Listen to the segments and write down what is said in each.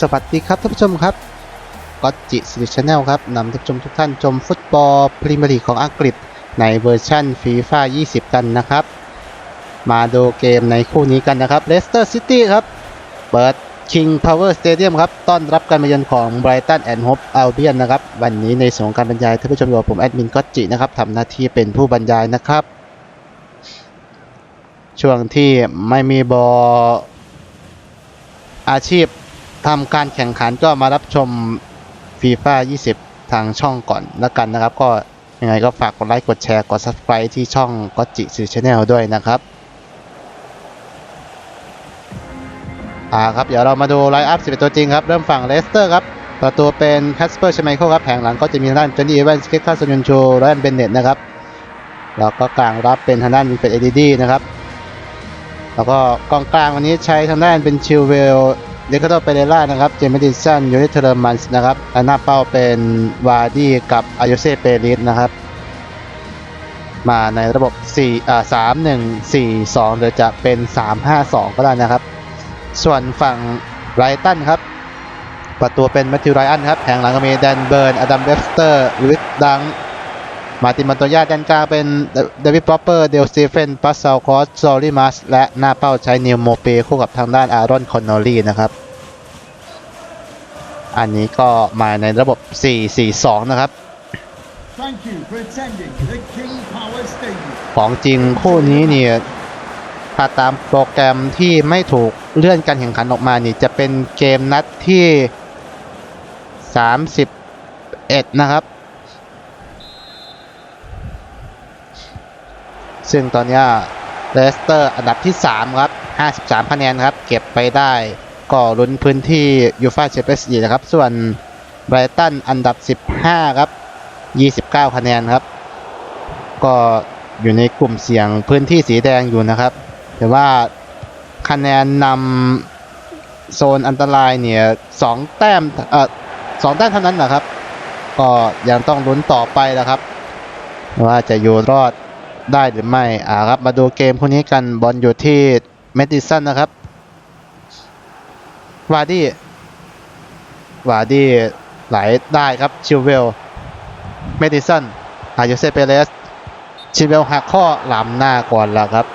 สวัสดีครับท่านผู้ชมครับก็จิสติชแนลครับนำท่านผู้ชมทุกท่านชมฟุตบอลพรีเมียร์ลีกของอังกฤษในเวอร์ชันฟีฟ่า20 กันนะครับ มาดูเกมในคู่นี้กันนะครับเลสเตอร์ซิตี้ครับ เปิด King Power Stadium ครับ ต้อนรับการมาเยือนของ Brighton and Hove Albion นนะครับ วันนี้ในส่วนของการบรรยายท่านผู้ชมอยู่ผมแอดมินก็จินะครับทำหน้าที่เป็นผู้บรรยายนะครับ ช่วงที่ไม่มีบอลอาชีพ ทำการแข่งขันก็มารับชมฟีฟ่า20 ทางช่องก่อนแล้วกันนะครับ ก็ยังไงก็ฝากกดไลค์กดแชร์กด subscribe ที่ช่องก็จิสื่อชแนลด้วยนะครับอ่าครับ เดี๋ยวเรามาดูไลน์อัพ 11 ตัวจริงครับ เริ่มฝั่งเลสเตอร์ครับ ประตูเป็นแคสเปอร์ชไมเคิลครับแผงหลังก็จะมีทางด้านเจนนี่เอเวนส์เคคาซอนยนโชและเบนเน็ตนะครับ แล้วก็กลางรับเป็นทางด้านวินเอดีดีนะครับ แล้วก็กองกลางวันนี้ใช้ทางด้านเป็นชิลเวล เดคาโตเปเรล่านะครับ เจมส์ดิสันยูนิเทอร์มันส์นะครับและหน้าเป้าเป็นวาร์ดี้กับอายเซเปริสนะครับ มาในระบบ4อ่า3 1 4 2หรือจะเป็น 3 5 2 ก็ได้นะครับ ส่วนฝั่งไรตันครับ ประตูเป็นแมทธิวไรอันครับแผงหลังก็มีแดนเบิร์น อดัมเวสเตอร์ลิทดังมาติมันโตยาแดนกลางเป็นเดวิดปอปเปอร์ เดลสตีเฟนปัสซาลคอสซอริมัส และหน้าเป้าใช้นิวโมเปคู่กับทางด้านอารอนคอนนอรี่นะครับ อันนี้ก็มาในระบบ 4-4-2 นะครับ Thank you for attending the King Power Stadium. ของจริงคู่นี้เนี่ยถ้าตามโปรแกรมที่ไม่ถูกเลื่อนการแข่งขันออกมานี่จะเป็นเกมนัดที่ 31 นะครับ ซึ่งตอนเนี้เลสเตอร์อันดับที่ 3 ครับ 53 คะแนนครับ เก็บไปได้ ก็ลุ้นพื้นที่ยูฟาแชมเปี้ยนส์ลีกนะครับ ส่วนไบรตันอันดับ 15 ครับ 29 คะแนนครับ ก็อยู่ในกลุ่มเสี่ยงพื้นที่สีแดงอยู่นะครับ แต่ว่าคะแนนนำโซนอันตรายเนี่ยสองแต้มเอ่อสองแต้มเท่านั้นนะครับ ก็ยังต้องลุ้นต่อไปนะครับ ว่าจะอยู่รอดได้หรือไม่อ่าครับมาดูเกมคู่นี้กันบอลอยู่ที่เมดิสันนะครับ วาร์ดี้วาร์ดี้ไหลได้ครับชิลเวลเมดิสันอายูเซเปเรสชิลเวลหักข้อลำหน้าก่อนแล้วครับ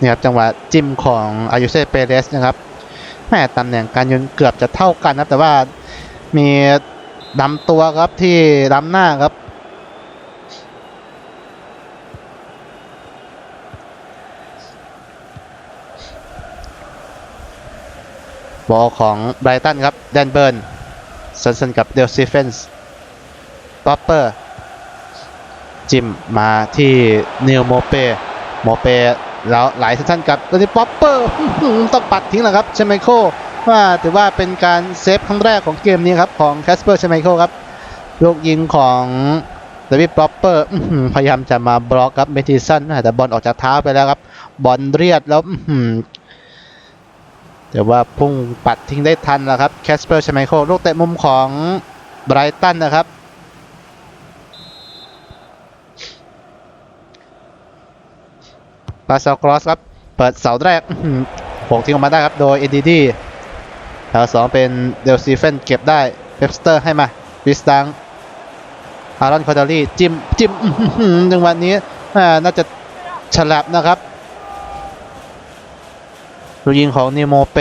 นี่ครับจังหวะจิ้มของอายุเซเปเรสนะครับแม่ตำแหน่งการยืนเกือบจะเท่ากันนะแต่ว่ามีดำตัวครับที่ดำหน้าครับ บอลของไบรตันครับแดนเบิร์นสันสันกับเดลซีเฟนส์ป๊อปเปอร์ จิมมาที่นิวโมเปโมเปแล้วไหลสั้นๆกับตัวนี้ป๊อปเปอร์ต้องปัดทิ้งแล้วครับเชมไมโคว่าถือว่าเป็นการเซฟครั้งแรกของเกมนี้ครับ ของแคสเปอร์เชมไมโคครับลูกยิงของเดวิดป๊อปเปอร์พยายามจะมาบล็อกครับเมทิสันแต่บอลออกจากเท้าไปแล้วครับ บอลเรียดแล้ว แต่ว่าพุ่งปัดทิ้งได้ทันแล้วครับแคสเปอร์ชไมโคลูกเตะมุมของไบรตันนะครับ ปาซากรอสครับ เปิดเสาแรกหือโผงทิ้งออกมาได้ครับ โดยเอ็ดีดีแถวสองเป็นเดลซีเฟนเก็บได้เวบสเตอร์ให้มาวิสตังอารอนคอร์ดอรี่จิ้มจิ้มจังหวะนี้น่าจะฉลับนะครับ ลูกยิงของนิโมเป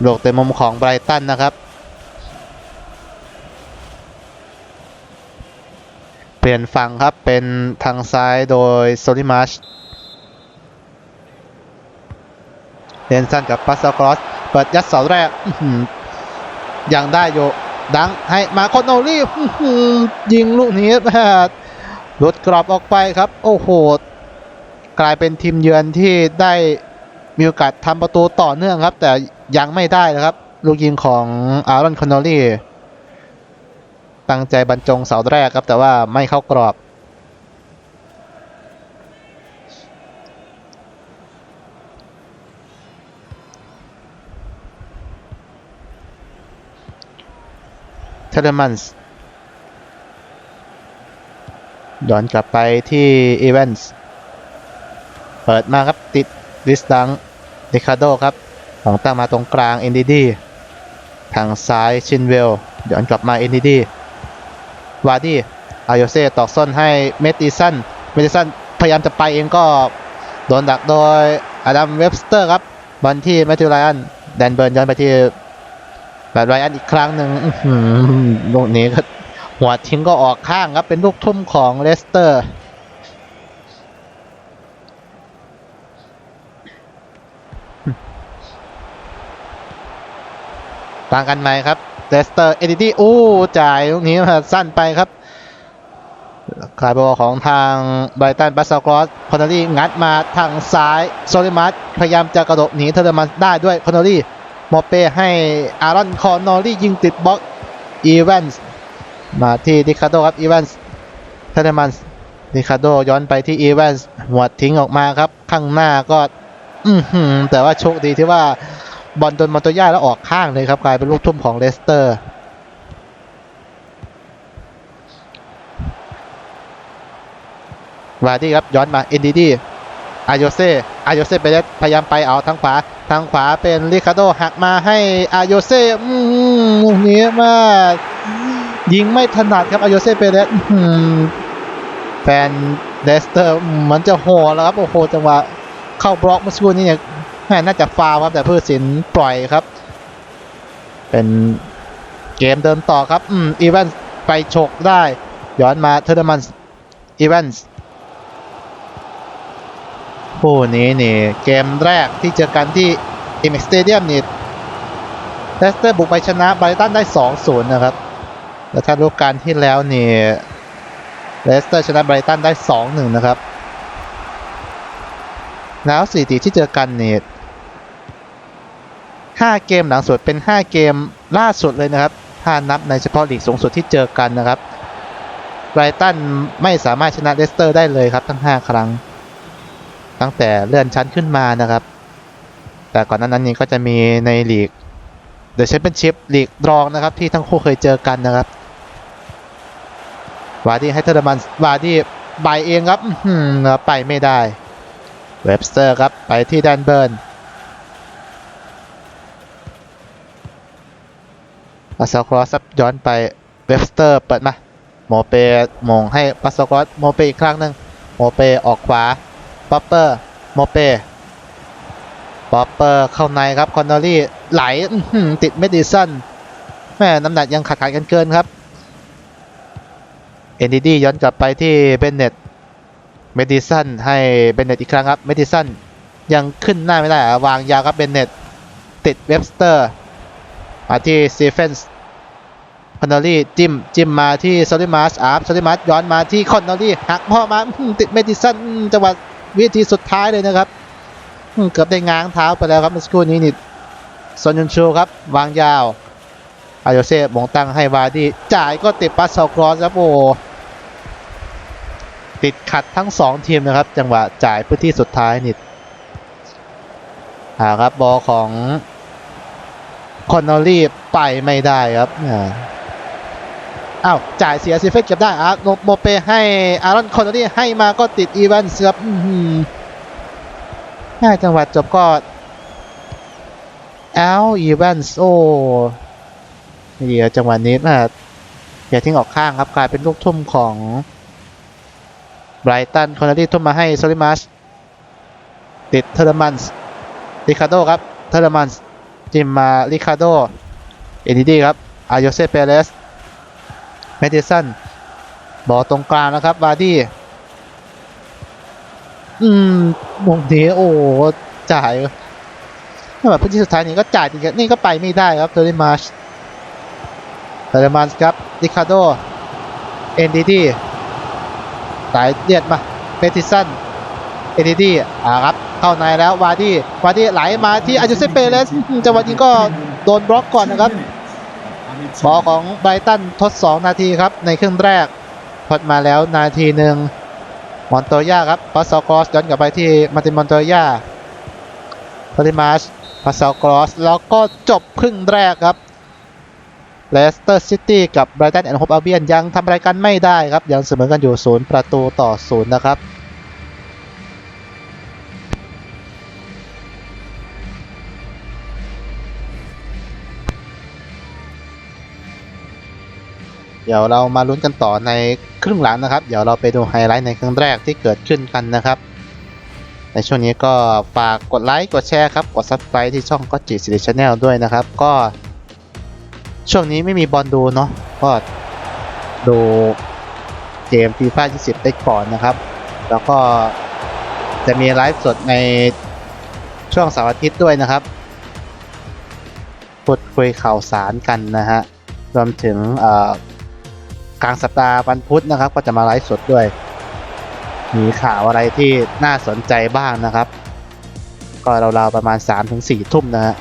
โลกเต็มมุมของไบรตันนะครับ เปลี่ยนฝั่งครับเป็นทางซ้ายโดยโซลิมาชเลนสั้นกับปัสซากรอสเปิดยัดเสาแรกยังได้อยู่ดังให้มาคอนโนลี่ยิงลูกนี้แม่หลุดกรอบออกไปครับ โอ้โห กลายเป็นทีมเยือนที่ได้มีโอกาสทำประตูต่อเนื่องครับ แต่ยังไม่ได้นะครับ ลูกยิงของอารอนคอนโนลี่ตั้งใจบรรจงเสาแรกครับ แต่ว่าไม่เข้ากรอบ เทเลมันส์ย้อนกลับไปที่อีเวนส์ เปิดมาครับติดลิสดังดิคาโดครับ ของตั้งมาตรงกลางเอ็นดีดีทางซ้ายชินเวลย้อนกลับมาเอ็นดีดีวาดี้อายโยเซ่ตอกส้นให้เมดิสันเมดิสันพยายามจะไปเองก็โดนดักโดยอดัมเว็บสเตอร์ครับบอลที่แมทธิวไรอันแดนเบิร์นย้อนไปที่แบบไรอันอีกครั้งหนึ่งลูกนี้ก็หัวทิ้งก็ออกข้างครับเป็นลูกทุ่มของเลสเตอร์ ต่างกันไหมครับเลสเตอร์เอดิตี้อู้จ่ายลูกนี้มาสั้นไปครับคลายบอลของทางไบรตันบัสซากรอสคอนเนอรี่งัดมาทางซ้ายโซลิมัสพยายามจะกระโดดหนีเทเลมันได้ด้วยคอนเนอรี่โมเป้ให้อารอนคอนเนอรี่ยิงติดบล็อกอีแวนส์มาที่ดิคาโดครับอีแวนส์เทเลมันดิคาโดย้อนไปที่อีแวนส์หัวทิ้งออกมาครับ ข้างหน้าก็ อืแต่ว่าโชคดีที่ว่า บอลโดนมอนโตย่าแล้วออกข้างเลยครับ กลายเป็นลูกทุ่มของเลสเตอร์ วาดี้ครับย้อนมาเอ็นดีดีอายโยเซ่อายโยเซ่ไปเล่นพยายามไปเอาทางขวา ทางขวาเป็นริคาโดหักมาให้อายโยเซ่อืมลูกนี้มากยิงไม่ถนัดครับอายโยเซ่เปเรสแฟนเลสเตอร์มันจะโหแล้วครับโอ้โหจังหวะเข้าบล็อกเมื่อสักครู่นี้เนี่ย น่าจะฟาวครับแต่ผู้สินปล่อยครับ เป็นเกมเดินต่อครับ อืมอีแวนส์ไปฉกได้ ย้อนมาเทอร์มันอีแวนส์คู่นี้นี่เกมแรกที่เจอกันที่อิมเอ็กสเตเดียมนี่เลสเตอร์บุกไปชนะไบรตันได้ 2-0 นะครับ แล้วถ้ารูปการที่แล้วนี่เลสเตอร์ชนะไบรตันได้ 2-1 นะครับแล้วสถิติที่เจอกันนี่ 5 เกมหลังสุดเป็น 5 เกมล่าสุดเลยนะครับถ้านับในเฉพาะลีกสูงสุดที่เจอกันนะครับไบรตันไม่สามารถชนะเลสเตอร์ได้เลยครับทั้ง 5 ครั้ง ตั้งแต่เลื่อนชั้นขึ้นมานะครับ แต่ก่อนหนานั้นนี้ก็จะมีในลีกเดอะแชมเปี้ยนชิพลีกรองนะครับที่ทั้งคู่เคยเจอกันนะครับวาร์ดี้ให้เทอร์มันวาร์ดี้บายเองครับไปไม่ได้ เว็บสเตอร์ครับไปที่แดนเบิร์น ปัสซาครอสับย้อนไปเว็บสเตอร์เปิดมาโมเปมงให้ปัสซาครอสโมเปอีกครั้งหนึ่งโมเปออกขวาป๊อปเปอร์โมเปป๊อปเปอร์เข้าในครับคอนเนอรี่ไหลติดเมดิสันแม่น้ำหนักยังขาดขาดกันเกินครับเอ็นดีดีย้อนกลับไปที่เบนเน็ตเมดิสันให้เบนเน็ตอีกครั้งครับเมดิสันยังขึ้นหน้าไม่ได้วางยาวครับเบนเน็ตติดเว็บสเตอร์ มาที่ซีเฟนส์คอนเนอรี่จิ้มจิ้มมาที่โซลิมัสอาร์ฟโซลิมัสย้อนมาที่คอนเนอรี่หักพ่อมาติดเมดิสันจังหวะวิธีสุดท้ายเลยนะครับเกือบได้ง้างเท้าไปแล้วครับเมื่อสักครู่นี้นี่ซอนยุนชูครับ วางยาวอาโยเซ่มงตั้งให้วาดีจ่ายก็ติดปัสเซาครอสครับโอ้ติดขัดทั้งสองทีมนะครับ จังหวะจ่ายพื้นที่สุดท้ายนี่อ่าครับบอลของ คอนนอรี่ไปไม่ได้ครับอ้าวจ่ายเสียซีเฟสเก็บได้อะโนโมเปให้อารอนคอนนอรี่ให้มาก็ติดอีแวนส์ครับอื้อหือห้าจังหวัดจบก็แอลอีเวนส์โอ้เดี๋ยวจังหวะนี้นะอย่าทิ้งออกข้างครับกลายเป็นลูกทุ่มของไบรตันคอนเนอรี่ทุ่มมาให้โซลิมัสติดเทอร์มันส์ริคาโดครับเทอร์มันส์ จิมมาริคาโดเอ็นดีดีครับอายโยเซเปเรสเมดิสันบอลตรงกลางนะครับวาดี้อืมวงนี้โอ้จ่ายถ้าแบบพื้นที่สุดท้ายนี้ก็จ่ายจริงๆนี่ก็ไปไม่ได้ครับเทอริมาชเทอริมาชครับดิคาโดเอ็นดีดีสายเลียดมาเปติสันเอ็นดีดีอ่าครับ เข้าในแล้ววาดี้วาดี้ไหลมาที่อาจูเซเปเลสจังหวะนี้ก็โดนบล็อกก่อนนะครับบอลของไบรตันทด 2 นาทีครับ ในครึ่งแรกทดมาแล้วนาทีหนึ่งมอนโตย่าครับพาสซากรอสย้อนกลับไปที่มาตินมอนโตย่าพาริมาชพาสซากรอสแล้วก็จบครึ่งแรกครับเลสเตอร์ซิตี้กับไบรตันแอนด์โฮปอาเบียนยังทำอะไรกันไม่ได้ครับ ยังเสมอกันอยู่ศูนย์ประตูต่อศูนย์นะครับ เดี๋ยวเรามาลุ้นกันต่อในครึ่งหลังนะครับ เดี๋ยวเราไปดูไฮไลท์ในครึ่งแรกที่เกิดขึ้นกันนะครับ ในช่วงนี้ก็ฝากกดไลค์กดแชร์ครับกด subscribe ที่ช่องก็จิสิริชแนลด้วยนะครับ ก็ ช่วงนี้ไม่มีบอลดูเนาะก็ดูเกมฟีฟ่า20 ได้ก่อนนะครับ แล้วก็จะมีไลฟ์สดในช่วงเสาร์อาทิตย์ด้วยนะครับพูดคุยข่าวสารกันนะฮะรวมถึงเอ่อ กลางสัปดาห์วันพุธนะครับ ก็จะมาไลฟ์สดด้วย มีข่าวอะไรที่น่าสนใจบ้างนะครับ ก็ราวๆประมาณ 3-4 ทุ่มนะฮะ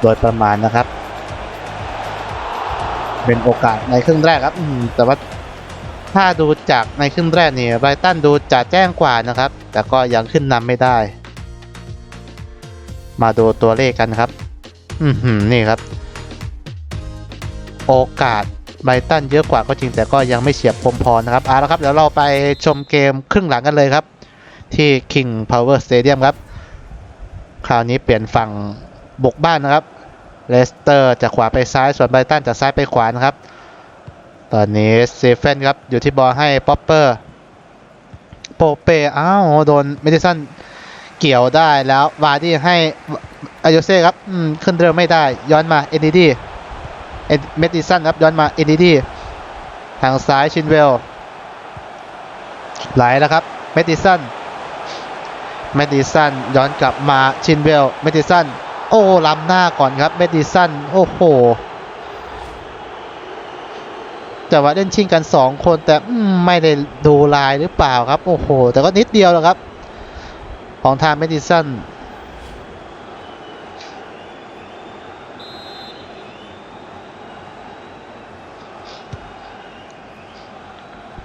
โดยประมาณนะครับ เป็นโอกาสในครึ่งแรกครับแต่ว่าถ้าดูจากในครึ่งแรกนี่ไบรตันดูจะแจ้งกว่านะครับ แต่ก็ยังขึ้นนำไม่ได้ มาดูตัวเลขกันครับ อืนี่ครับ โอกาส ไบรตันเยอะกว่าก็จริงแต่ก็ยังไม่เฉียบคมพอนะครับเอาละครับเดี๋ยวเราไปชมเกมครึ่งหลังกันเลยครับ ที่ King Power Stadium ครับ คราวนี้เปลี่ยนฝั่งบุกบ้านนะครับเลสเตอร์จากขวาไปซ้ายส่วนไบรตันจากซ้ายไปขวานะครับ ตอนนี้เซเฟนครับอยู่ที่บอลให้ป๊อปเปอร์โปเปอ้าวโดนเมดิสันเกี่ยวได้แล้ววาร์ดี้ให้อายเซ่ครับขึ้นเรือไม่ได้ย้อนมาเอ็นดีดี เมดิสันครับย้อนมาเอ็นดีดีทางซ้ายชินเวล ไหลแล้วครับเมดิสันเมดิสันย้อนกลับมาชินเวลเมดิสันโอ้ล้ำหน้าก่อนครับเมดิสันโอ้โหแต่ว่าเล่นชิงกัน 2 คนแต่ไม่ได้ดูลายหรือเปล่าครับ โอ้โห แต่ก็นิดเดียวแล้วครับ ของทางเมดิสัน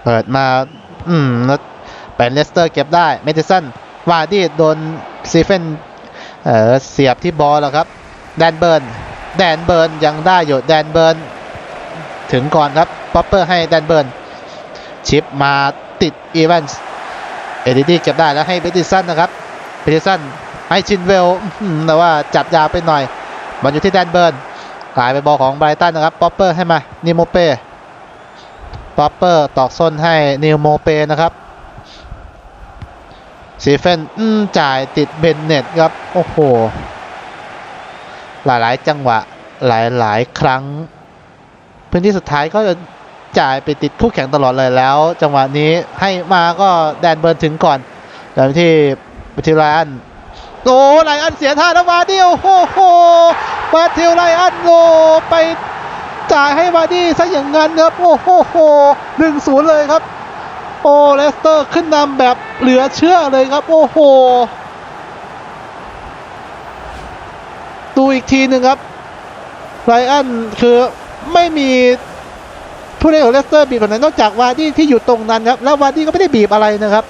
เปิดมา อืมแล้วเป็นเลสเตอร์เก็บได้เมดิสันวาร์ดี้โดนซีเฟนเออเสียบที่บอลแล้วครับ แดนเบิร์น แดนเบิร์นยังได้อยู่แดนเบิร์น ถึงก่อนครับป๊อปเปอร์ให้แดนเบิร์น ชิปมาติดอีแวนส์เอดิดี้เก็บได้แล้วให้เบติสันนะครับเบติสันให้ชินเวลแต่ว่าจับยาวไปหน่อยบอลอยู่ที่แดนเบิร์นกลายเป็นบอลของไบรตันนะครับป๊อปเปอร์ให้มานิโมเป้ ป๊อปเปอร์ตอกส้นให้นิวโมเป้นะครับซีเฟนจ่ายติดเบนเน็ตครับ โอ้โห หลายๆ จังหวะหลายๆ ครั้ง พื้นที่สุดท้ายก็จะจ่ายไปติดคู่แข่งตลอดเลยแล้ว จังหวะนี้ให้มาก็แดนเบิร์นถึงก่อนแล้วที่บัติไลอันโอ้ไลอันเสียท่าแล้วมาดิโอ้โหมาทิวไลอันโอ้ไป จ่ายให้มาดี้ซะอย่างนั้นครับโอ้โหหนึ่งศูนย์เลยครับ โอ้เลสเตอร์ขึ้นนำแบบเหลือเชื่อเลยครับ โอ้โห ดูอีกทีหนึ่งครับไรอันคือไม่มีผู้เล่นของเลสเตอร์บีบแบบไหนนอกจากวาดี้ที่อยู่ตรงนั้นครับแล้ววาดี้ก็ไม่ได้บีบอะไรนะครับ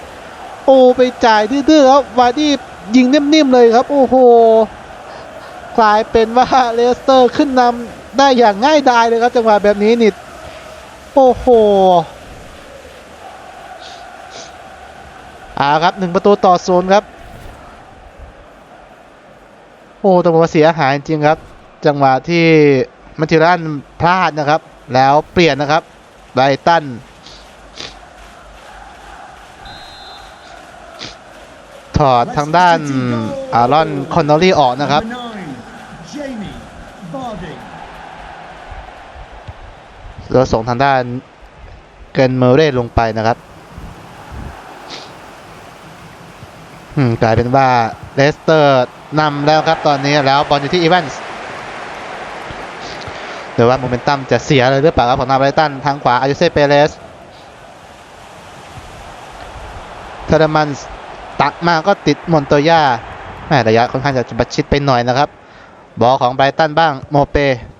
โอ้ไปจ่ายดื้อๆครับวาดี้ยิงนิ่มๆเลยครับ โอ้โหกลายเป็นว่าเลสเตอร์ขึ้นนำ ได้อย่างง่ายดายเลยครับ จังหวะแบบนี้นี่โอ้โหอ่าครับหนึ่งประตูต่อศูนย์ครับ โอ้ต้องบอกว่าเสียหายจริงครับ จังหวะที่มัติรันพลาดนะครับ แล้วเปลี่ยนนะครับไบตันถอดทางด้านอารอนคอนนอรี่ออกนะครับ แล้วส่งทางด้านเกนเมอร์เรลงไปนะครับอืมกลายเป็นว่าเลสเตอร์นำแล้วครับตอนนี้แล้วบอลอยู่ที่อีแวนส์หรือว่าโมเมนตัมจะเสียเลยหรือเปล่าครับของนาไบรตันทางขวาอายุเซเปเรสเทอร์มันตักมาก็ติดมอนโตย่าแม่ระยะค่อนข้างจะประชิดไปหน่อยนะครับ บอลของไบรตันบ้างโมเป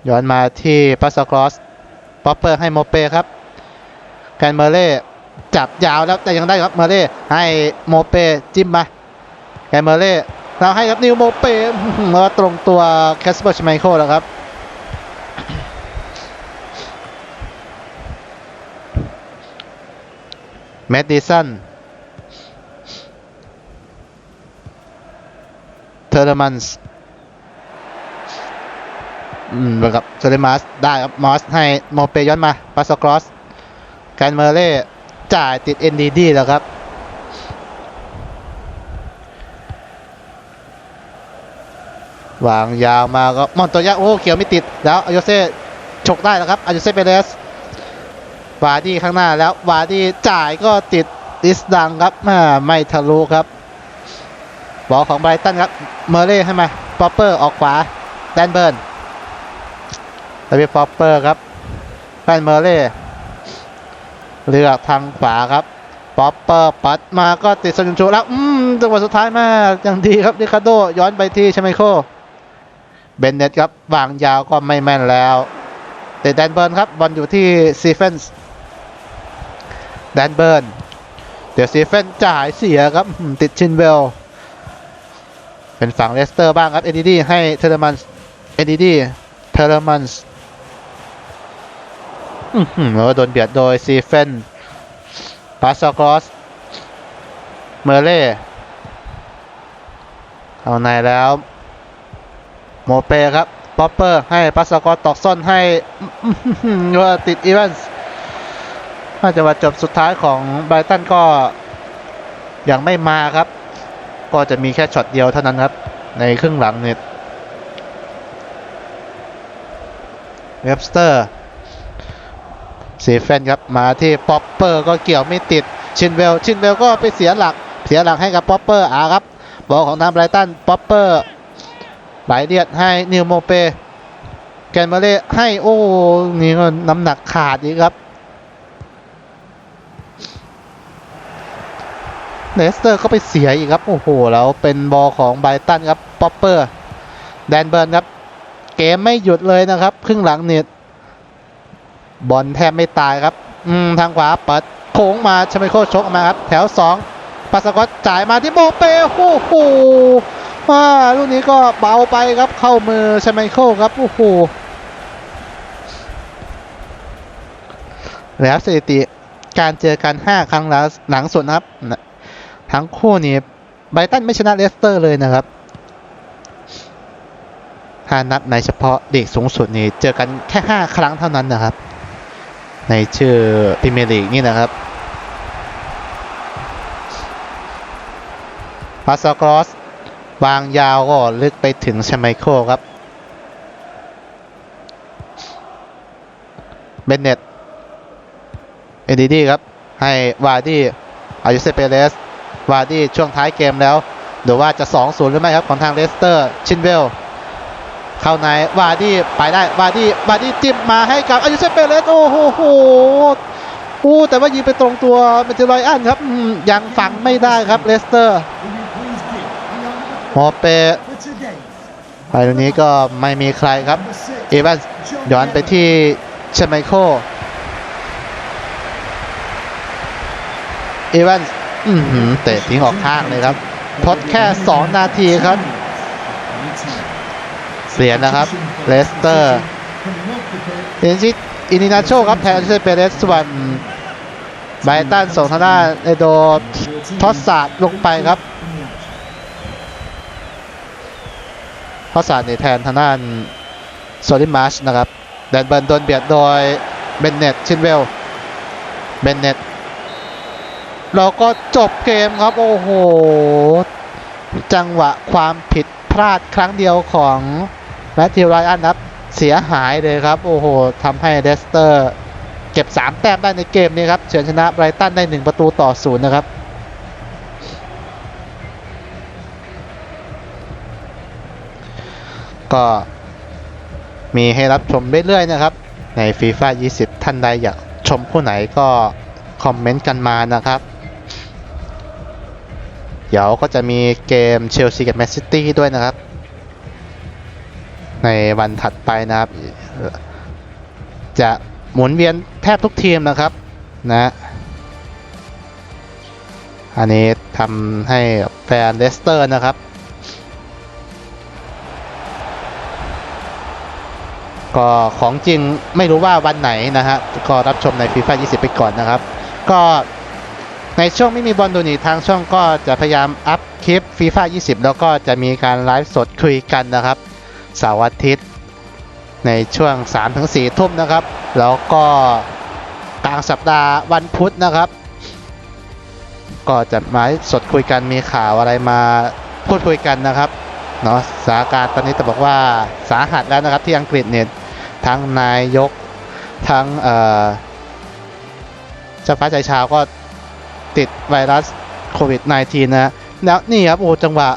ย้อนมาที่ปัสซาครอส ป๊อปเปอร์ให้โมเป้ครับ แกนเมเล่จับยาวแล้วแต่ยังได้ครับเมเล่ให้โมเป้จิ้มมาแกนเมเล่เราให้ครับนิวโมเป้มาตรงตัวแคสเปอร์ชไมเคิลแล้วครับแมดดิสันเทอร์มันส์ เหมือนกับเซเลมัสได้ครับมอสให้โมเปย้อนมาปาสกรอสแกนเมอร์เล่จ่ายติด NDD แล้วครับ วางยาวมาก็มอนโตยะโอ้เขียวไม่ติดแล้วอายุเซ่ฉกได้แล้วครับอายุเซ่เปเรสวาดี้ข้างหน้าแล้ววาดี้จ่ายก็ติดดิสดังครับไม่ทะลุครับบอลของไบรตันครับเมอร์เล่ให้มาป๊อปเปอร์ออกขวาแดนเบิร์น แล้วเป็นป๊อปเปอร์ครับแฟนเมอร์เล่เลือกทางขวาครับป๊อปเปอร์ปัดมาก็ติดซนยุนชูแล้ว อืมจังหวะสุดท้ายมากอย่างดีครับดิคาโดย้อนไปที่ชไมโคเบนเน็ตครับวางยาวก็ไม่แม่นแล้วแต่แดนเบิร์นครับบอลอยู่ที่ซีเฟนส์แดนเบิร์นเดี๋ยวซีเฟนจ่ายเสียครับติดชินเวลเป็นฝั่งเลสเตอร์บ้างครับเอ็นดีให้เทเลมันเอ็นดีเทเลมันอือหือ แล้วก็โดนเบียดโดยซีเฟนปาสกรอสเมอร์เล่เอาในแล้ว โมเปครับป๊อปเปอร์ให้ปาสกรอสตอกส้นให้ว่าติดอีเวนส์น่าจะว่าจบสุดท้ายของไบรตันก็ยังไม่มาครับ ก็จะมีแค่ช็อตเดียวเท่านั้นครับ ในครึ่งหลังเนี่ยเวบสเตอร์ ซีเฟนครับมาที่ป๊อปเปอร์ก็เกี่ยวไม่ติดชินเวลชินเวลก็ไปเสียหลักเสียหลักให้กับป๊อปเปอร์อาครับบอลของทางไบรตันป๊อปเปอร์ไหลเลียดให้นิวโมเปแกนเมเล่ให้โอ้นี่ก็น้ำหนักขาดอีกครับเลสเตอร์เขาไปเสียอีกครับโอ้โหแล้วเป็นบอลของไบรตันครับป๊อปเปอร์แดนเบิร์นครับ เกมไม่หยุดเลยนะครับ ครึ่งหลังเนี่ย บอลแทบไม่ตายครับ อืมทางขวาเปิดโค้งมาชไมโคชกออกมาครับ แถวสองปาสกอตจ่ายมาที่โมเปโอ้โหว่าลูกนี้ก็เบาไปครับเข้ามือชไมโคครับโอ้โหแล้วสถิติการเจอกัน 5 ครั้งแล้วหลังสุดนะครับ ทั้งคู่นี้ไบตันไม่ชนะเลสเตอร์เลยนะครับถ้านับในเฉพาะเด็กสูงสุดนี่เจอกันแค่ 5 ครั้งเท่านั้นนะครับ ในชื่อพรีเมร์ลีกนี่นะครับมาสกรอสวางยาวก็ลึกไปถึงชไมโคครับ เบนเน็ต เอ็นดีดีครับ ให้วาดี้อายุเซเปเรส วาดี้ช่วงท้ายเกมแล้ว หรือว่าจะ 2-0 หรือไม่ครับ ของทางเลสเตอร์ ชินเวล เข้าในวาดี้ไปได้วาดี้วาดี้จิ้มมาให้กับอายุเซเปเรสโอ้โหโหโอ้แต่ว่ายิงไปตรงตัวเมจิลอยอันครับยังฝังไม่ได้ครับเลสเตอร์ Will you please give the honor โมเปไปตรงนี้ก็ไม่มีใครครับเอเอวานย้อนไปที่เชไมโครเอวานอื้อหือเตะทิ้งออกข้างเลยครับทดแค่ 2 นาทีครับ เสียนะครับ เลสเตอร์เดนซิอินินาโชครับแทนเซเปเรสส่วนไบตันส่งทางด้านเอโดทอสซาดลงไปครับทอสซาดนี่แทนทางด้านโซลิมาชนะครับแดนเบิร์นโดนเบียดโดยเบนเน็ตชินเวลเบนเน็ตแล้วก็จบเกมครับ โอ้โห จังหวะความผิดพลาดครั้งเดียวของ แมทธิวไรอันครับ เสียหายเลยครับ โอ้โหทำให้เดสเตอร์ เก็บ 3 แต้มได้ในเกมนี้ครับเฉือนชนะไบรตันได้ 1 ประตูต่อศูนย์นะครับก็มีให้รับชมเรื่อยๆนะครับ ใน FIFA 20 ท่านใดอยากชมผู้ไหนก็ คอมเมนต์กันมานะครับ เดี๋ยวก็จะมีเกมเชลซีกับแมนซิตี้ด้วยนะครับ ในวันถัดไปนะครับ จะหมุนเวียนแทบทุกทีมนะครับนะอันนี้ทำให้แฟนเลสเตอร์นะครับ ก็ของจริงไม่รู้ว่าวันไหนนะฮะก็รับชมใน FIFA 20 ไปก่อนนะครับ ก็ในช่วงไม่มีบอลดูนี่ทางช่องก็จะพยายามอัพคลิปฟีฟ่า20 แล้วก็จะมีการไลฟ์สดคุยกันนะครับ เสาร์อาทิตย์ ในช่วง 3-4 ทุ่มนะครับ แล้วก็กลางสัปดาห์วันพุธนะครับ ก็จะมาสดคุยกันมีข่าวอะไรมาพูดคุยกันนะครับเนาะสถานการณ์ตอนนี้จะบอกว่าสาหัสแล้วนะครับที่อังกฤษเนี่ยทั้งนายกทั้งเอ่อเจ้าฟ้าใจชาวก็ติดไวรัสโควิด -19 นะฮะแล้วนี่ครับ โอ้จังหวะ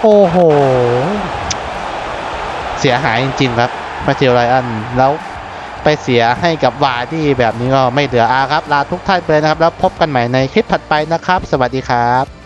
โอ้โห เสียหายจริงๆครับมาเจลไรอันแล้วไปเสียให้กับวาที่แบบนี้ก็ไม่เหลืออาครับ ลาทุกท่านไปนะครับ แล้วพบกันใหม่ในคลิปถัดไปนะครับ สวัสดีครับ